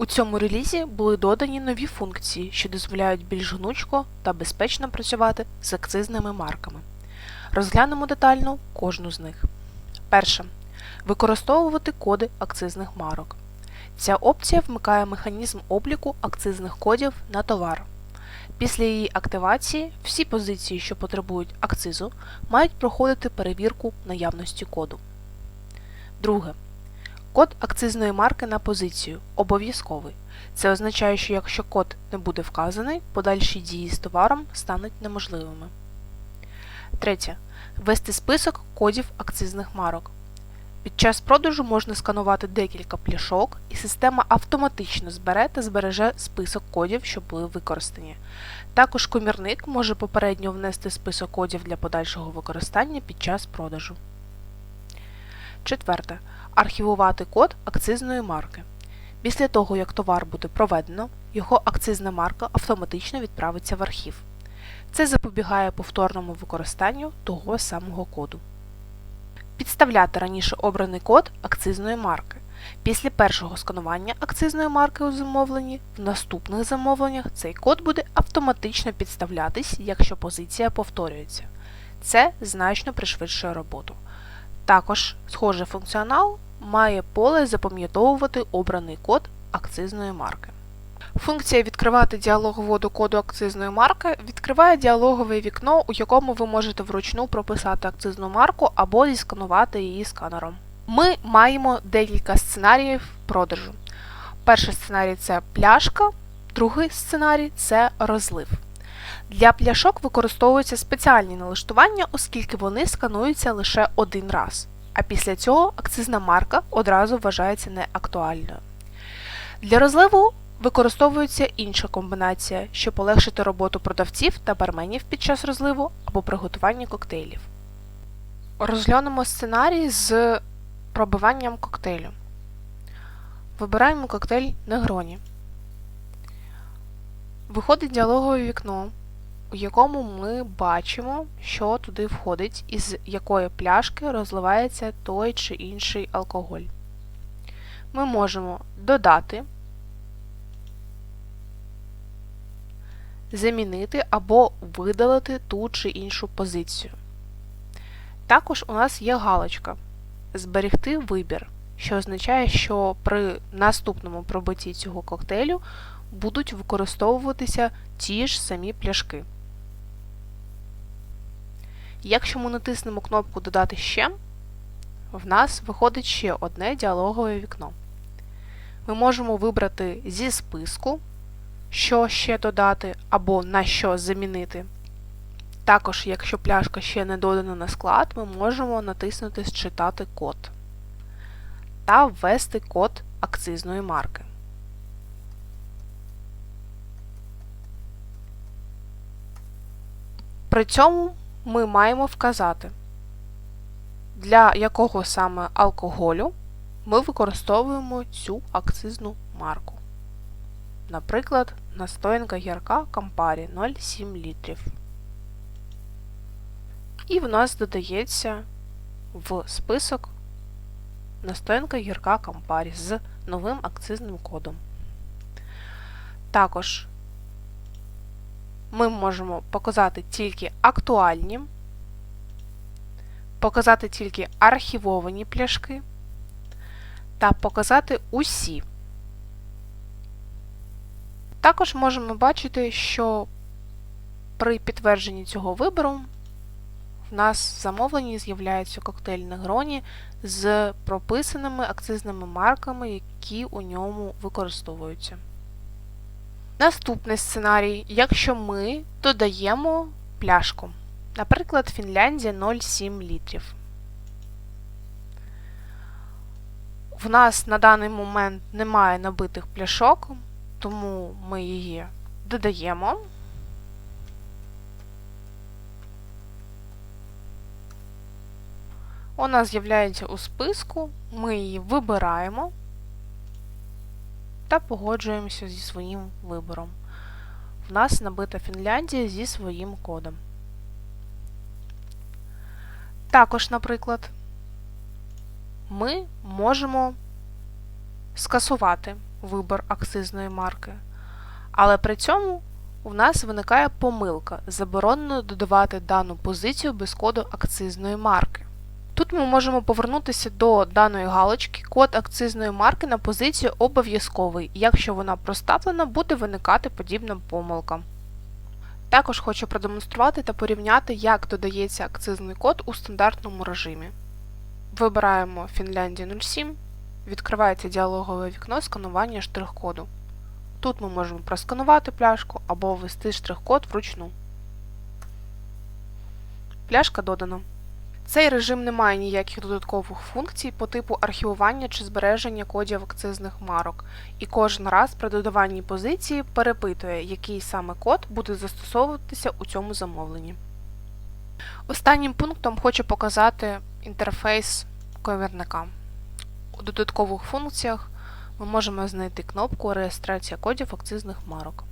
У цьому релізі були додані нові функції, що дозволяють більш гнучко та безпечно працювати з акцизними марками. Розглянемо детально кожну з них. Перше. Використовувати коди акцизних марок. Ця опція вмикає механізм обліку акцизних кодів на товар. Після її активації всі позиції, що потребують акцизу, мають проходити перевірку наявності коду. Друге. Код акцизної марки на позицію обов'язковий. Це означає, що якщо код не буде вказаний, подальші дії з товаром стануть неможливими. Третє. Ввести список кодів акцизних марок. Під час продажу можна сканувати декілька пляшок, і система автоматично збере та збереже список кодів, що були використані. Також комірник може попередньо внести список кодів для подальшого використання під час продажу. Четверте. Архівувати код акцизної марки. Після того, як товар буде проведено, його акцизна марка автоматично відправиться в архів. Це запобігає повторному використанню того самого коду. Підставляти раніше обраний код акцизної марки. Після першого сканування акцизної марки у замовленні, в наступних замовленнях цей код буде автоматично підставлятись, якщо позиція повторюється. Це значно пришвидшує роботу. Також схожий функціонал має поле запам'ятовувати обраний код акцизної марки. Функція відкривати діалоговоду коду акцизної марки відкриває діалогове вікно, у якому ви можете вручну прописати акцизну марку або зісканувати її сканером. Ми маємо декілька сценаріїв продажу. Перший сценарій це пляшка, другий сценарій це розлив. Для пляшок використовуються спеціальні налаштування, оскільки вони скануються лише один раз, а після цього акцизна марка одразу вважається неактуальною. Для розливу використовується інша комбінація, щоб полегшити роботу продавців та барменів під час розливу або приготування коктейлів. Розглянемо сценарій з пробиванням коктейлю. Вибираємо коктейль Негроні. Виходить діалогове вікно, у якому ми бачимо, що туди входить, із якої пляшки розливається той чи інший алкоголь. Ми можемо додати, замінити або видалити ту чи іншу позицію. Також у нас є галочка Зберегти вибір, що означає, що при наступному пробитті цього коктейлю будуть використовуватися ті ж самі пляшки. Якщо ми натиснемо кнопку Додати ще, в нас виходить ще одне діалогове вікно. Ми можемо вибрати зі списку, що ще додати, або на що замінити. Також, якщо пляшка ще не додана на склад, ми можемо натиснути Считати код та ввести код акцизної марки. При цьому ми маємо вказати, для якого саме алкоголю ми використовуємо цю акцизну марку. Наприклад, настоянка гірка Campari 0,7 літрів. І в нас додається в список настоянка гірка Campari з новим акцизним кодом. Також ми можемо показати тільки актуальні, показати тільки архівовані пляшки та показати усі. Також можемо бачити, що при підтвердженні цього вибору в нас в замовленні з'являється коктейль Негроні з прописаними акцизними марками, які у ньому використовуються. Наступний сценарій, якщо ми додаємо пляшку, наприклад, Фінляндія 0,7 літрів. В нас на даний момент немає набитих пляшок, тому ми її додаємо. Вона з'являється у списку, ми її вибираємо та погоджуємося зі своїм вибором. В нас набита Фінляндія зі своїм кодом. Також, наприклад, ми можемо скасувати вибор акцизної марки, але при цьому у нас виникає помилка. Заборонено додавати дану позицію без коду акцизної марки. Тут ми можемо повернутися до даної галочки. Код акцизної марки на позицію обов'язковий, якщо вона проставлена, буде виникати подібна помилка. Також хочу продемонструвати та порівняти, як додається акцизний код у стандартному режимі. Вибираємо Фінляндія 07, відкривається діалогове вікно сканування штрих-коду. Тут ми можемо просканувати пляшку або ввести штрих-код вручну. Пляшка додана. Цей режим не має ніяких додаткових функцій по типу архівування чи збереження кодів акцизних марок, і кожен раз при додаванні позиції перепитує, який саме код буде застосовуватися у цьому замовленні. Останнім пунктом хочу показати інтерфейс ковірника. У додаткових функціях ми можемо знайти кнопку Реєстрація кодів акцизних марок.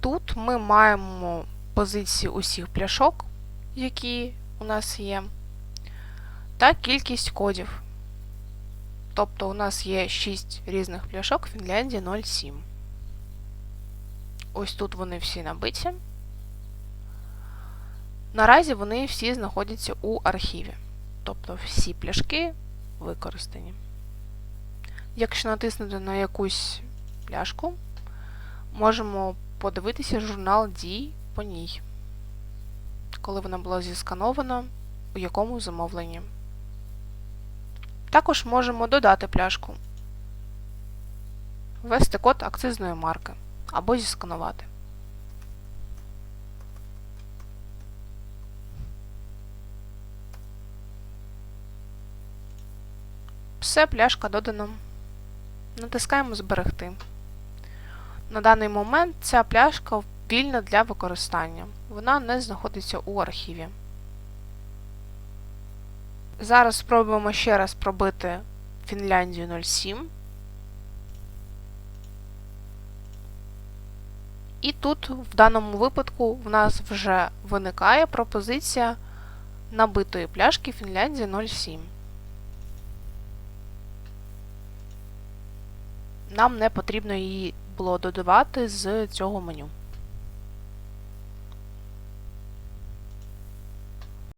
Тут ми маємо позиції усіх пляшок, які у нас є, та кількість кодів. Тобто у нас є 6 різних пляшок Фінляндія 07. Ось тут вони всі набиті. Наразі вони всі знаходяться у архіві. Тобто всі пляшки використані. Якщо натиснути на якусь пляшку, можемо подивитися журнал дій по ній, коли вона була зісканована, у якому замовленні. Також можемо додати пляшку, ввести код акцизної марки або зісканувати. Все, пляшка додана. Натискаємо Зберегти. На даний момент ця пляшка вільна для використання. Вона не знаходиться у архіві. Зараз спробуємо ще раз пробити Фінляндію 07. І тут, в даному випадку, в нас вже виникає пропозиція набитої пляшки Фінляндія 07. Нам не потрібно її було додавати з цього меню.